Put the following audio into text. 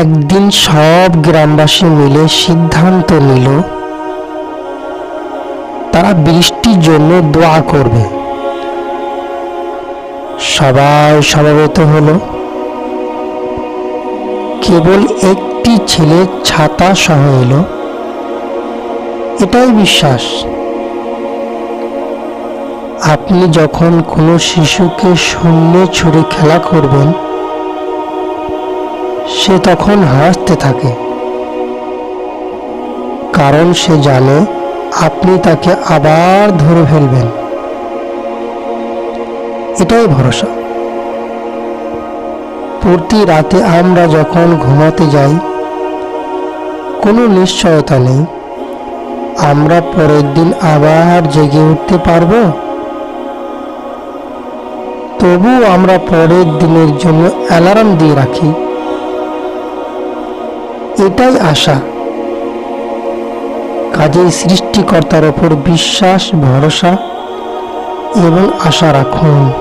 একদিন সব গ্রামবাসী মিলে সিদ্ধান্ত নিল, তারা বৃষ্টির জন্য দোয়া করবে। সবাই সমবেত হলো। কেবল একটি ছেলে ছাতা সহ এলো। এটাই বিশ্বাস। আপনি যখন কোনো শিশুকে শূন্যে ছুড়ে খেলা করবেন সে তখন হাসতে থাকে। কারণ সে জানে আপনি তাকে আবার ধরে ফেলবেন। এটাই ভরসা। প্রতি রাতে আমরা যখন ঘুমাতে যাই, কোনো নিশ্চয়তা নেই। আমরা পরের দিন আবার জেগে উঠতে পারব? তবু আমরা পরের দিনের জন্য অ্যালার্ম দিয়ে রাখি। এটাই আশা। কাজেই সৃষ্টিকর্তার ওপর বিশ্বাস ভরসা এবং আশা রাখুন।